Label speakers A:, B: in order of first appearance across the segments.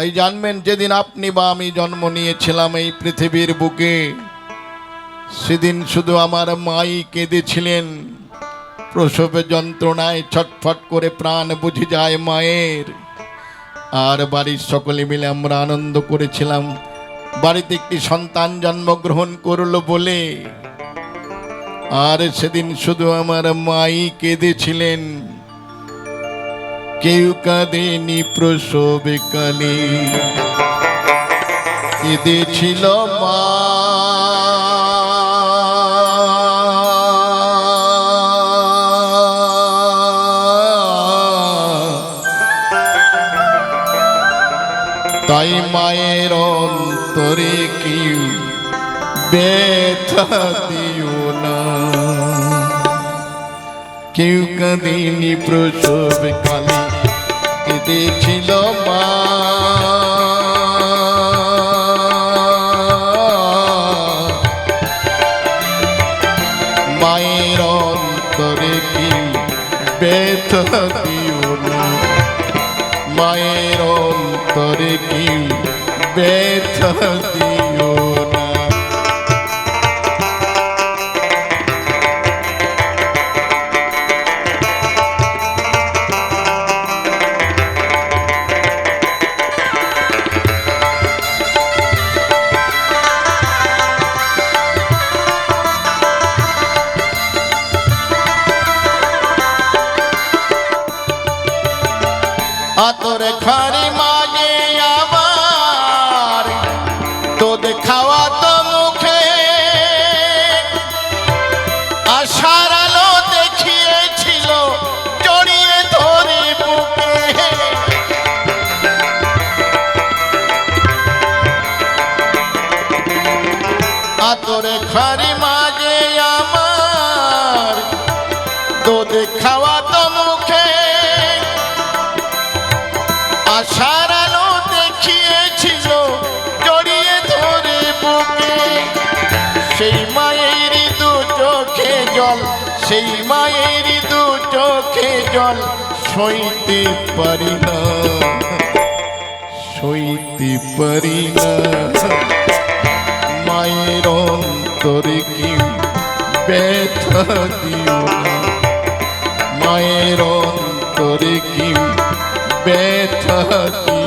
A: তাই জানবেন যেদিন আপনি বা আমি জন্ম নিয়েছিলাম এই পৃথিবীর বুকে, সেদিন শুধু আমার মাই কেঁদেছিলেন। প্রসবে যন্ত্রণায় ছটফট করে প্রাণ বুঝে যায় মায়ের। আর বাড়ির সকলে মিলে আমরা আনন্দ করেছিলাম। বাড়িতে একটি সন্তান জন্মগ্রহণ করল বলে। আর সেদিন শুধু আমার মাই কেঁদেছিলেন। কেউ কাঁদেনি প্রসবে কালে। কেঁদেছিল মা। তাই মায়ের অন্তরে কেউ ব্যথা দিও না। কেউ কাঁদিনি প্রসব কালে। কেঁদেছিল মা। মায়ের অন্তরে কি ব্যথা দিও না? মায়ের অন্তরে কি ব্যথা দিও come. জল, সেই মায়ের দু চোখে জল সইতে পারি না। সইতে পারি না। মায়ের অন্তরে কি ব্যথা দিও না? মায়ের অন্তরে কি ব্যথা দিও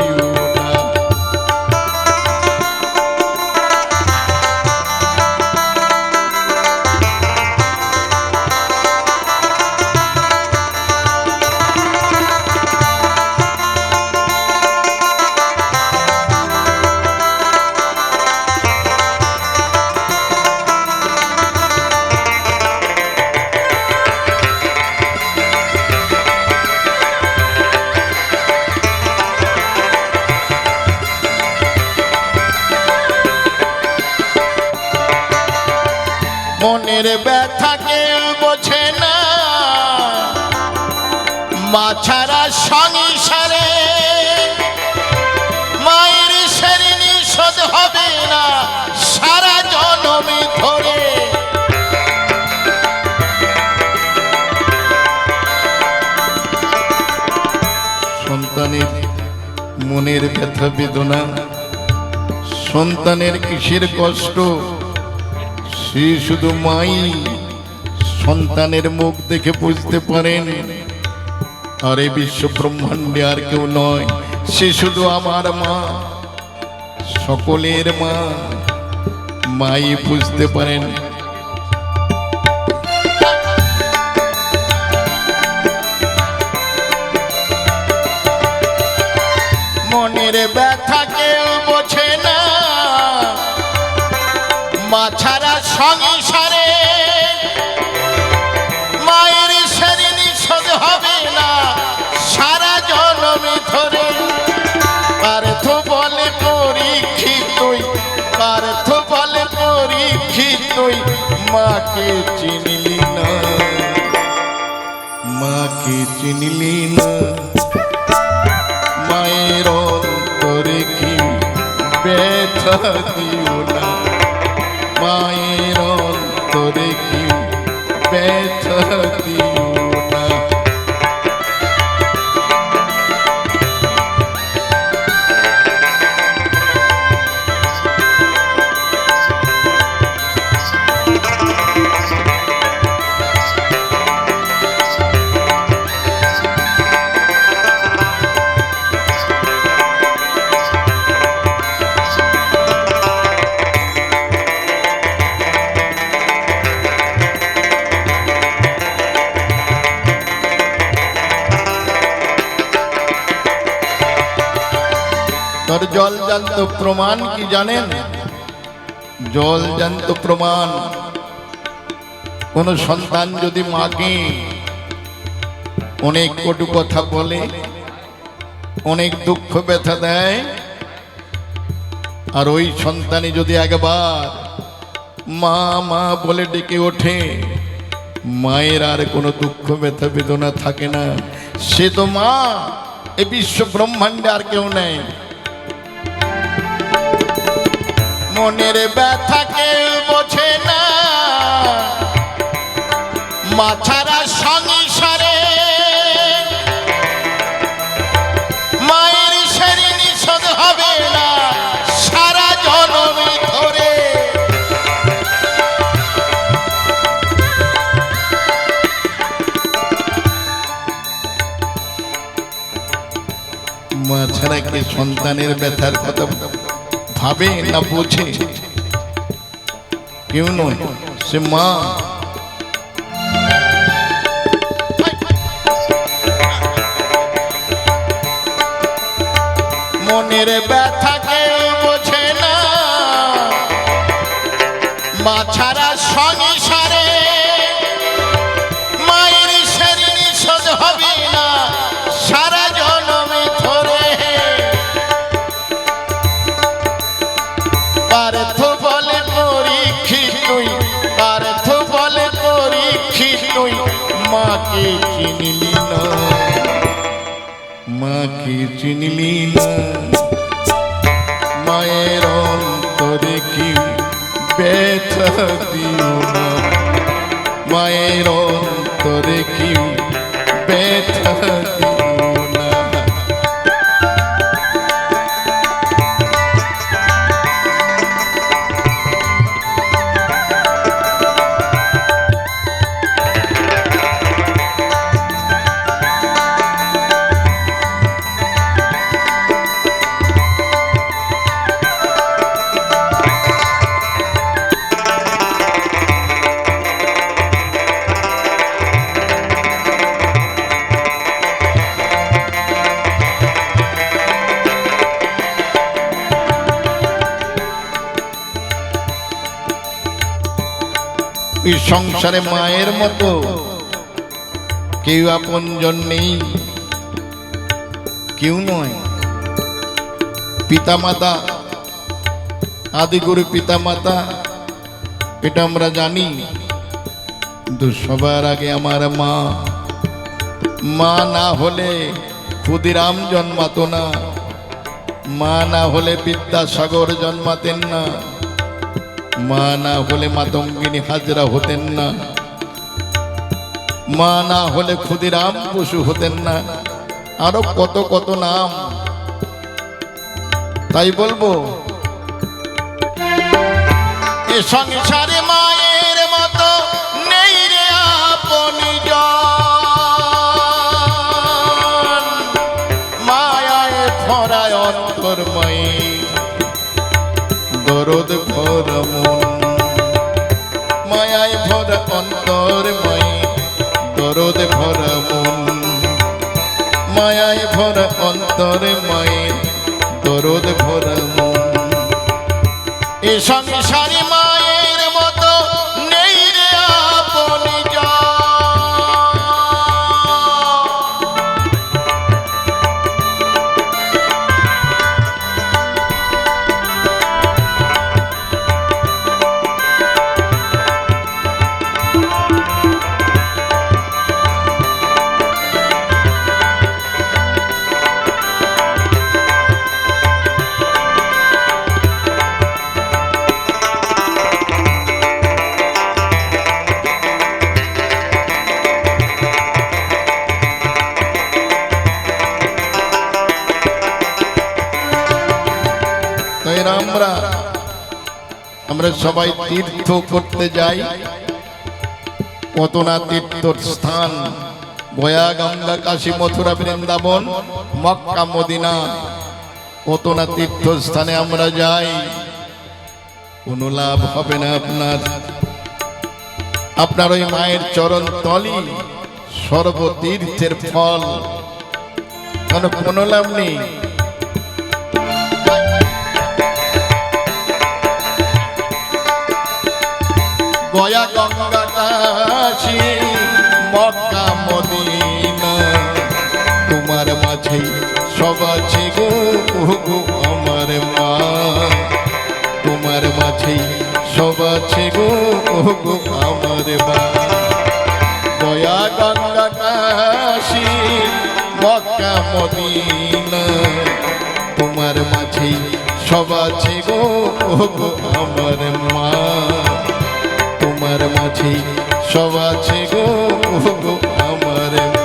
A: মনের ব্যথা বোঝে না। মা ছাড়া সংসারে মায়ের সেরিনি শোধ হবে না সারা জনমে ধরে। সন্তানের মনের ব্যথা বেদনা, সন্তানের কিসের কষ্ট সে শুধু মাই সন্তানের মুখ দেখে বুঝতে পারেন। আর এই বিশ্ব ব্রহ্মাণ্ডে আর কেউ নয়, সে শুধু আমার মা। সকলের মা, মাই বুঝতে পারেন। সংসারে মায়ের সেরিনি শোধ হবে না। সারা জনমে ধরে। পার্থ বলে পরীক্ষিত তুই, পার্থ বলে পরীক্ষিত তুই। মাকে চিনলি না। মাকে চিনলি না। মায়ের অন্তরে কি ব্যথা দিও না। মায়ের ব্যথা জল প্রমাণ কি জানেন? জল জান্ত প্রমাণ। কোন সন্তান যদি মাকে অনেক কটু কথা বলে, অনেক দুঃখ ব্যথা দেয়, আর ওই সন্তানে যদি একবার মা মা বলে ডেকে ওঠে, মায়ের আর কোনো দুঃখ ব্যথা বেদনা থাকে না। সে তো মা, এ বিশ্ব ব্রহ্মাণ্ডে আর কেউ নেই। মনের ব্যথা কেউ বোঝে না। মাথারা সংসারে, মায়ের সেরি নিষদ হবে না সারা জনমে ধরে। মা ছাড়া কি সন্তানের ব্যথার কথা ভাবে না বোঝে। কেউ নয়, সে মা। মনের ব্যথা কেউ বোঝে না। মা ছাড়া সংসারে মাকে চিনিলি না মাকে চিনিলি না মায়ের অন্তরে কি ব্যথা দিও না? মায়ের অন্তরে কি ব্যথা এই সংসারে মায়ের মতো কেউ আপনজন নেই, কেউ নয়। পিতামাতা, আদিগুরু পিতামাতা, এটা আমরা জানি, কিন্তু সবার আগে আমার মা। মা না হলে ক্ষুদিরাম জন্মাতো না, মা না হলে বিদ্যাসাগর জন্মাতেন না। মা না হলে মাতঙ্গিনী হাজরা হতেন না। মা না হলে ক্ষুদিরাম পশু হতেন না। আরও কত কত নাম। তাই বলব, এ সংসারে মায়ের মতো নেই রে আপন মায়ায় ভরায় অন্তর্ময়ী দরদ ভর মন মায়ায় ভর মাই দরদ ভর মন মায়ায় ভর মাই দরদ ভর মন এ সংসারে আমরা সবাই তীর্থ করতে যাই। কত না তীর্থর স্থান গয়া গঙ্গা কাশী, মথুরা, বৃন্দাবন, মক্কা, মদিনা। কত না তীর্থস্থানে আমরা যাই। কোনো লাভ হবে না আপনার। আপনার ওই মায়ের চরণ তলি সর্বতীর্থের ফল। কোনো লাভ নেই। Gaya Ganga Kashi Mecca Medina. তোমার মাঝে সব আছে গো গো আমার মা। তোমার মাঝে সব আছে গো গো আমার মা। দয়া গঙ্গা কাশী মক্কা মদিনা। তোমার মাঝে সব আছে গো গো আমার মা। তোমার মাঝে সব আছে গো আমার।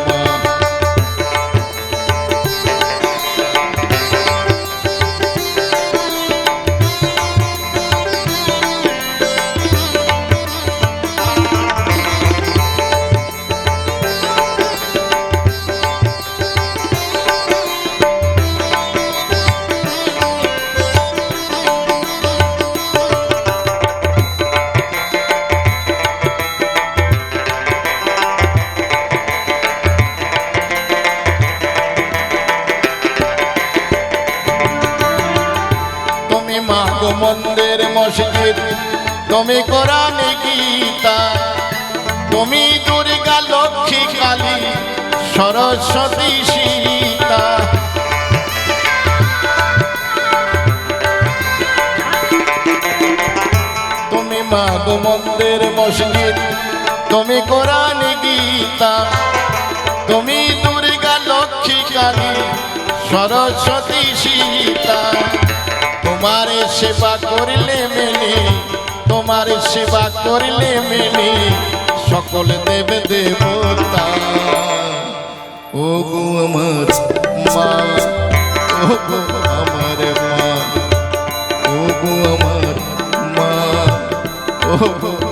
A: তুমি কোরআনে গীতা, তুমি দুর্গা লক্ষ্মী কালী, সরস্বতী সীতা। তুমি মা গো মন্দির মসজিদ, তুমি কোরআনে গীতা, তুমি দুর্গা লক্ষ্মী কালী, সরস্বতী সীতা। তোমার সেবা করলে মেলে তোমার সেবা করলে মেনে সকল দেব দেবতা। ও গো আমার মা ও গো আমার মা ও গো আমার মা ও গো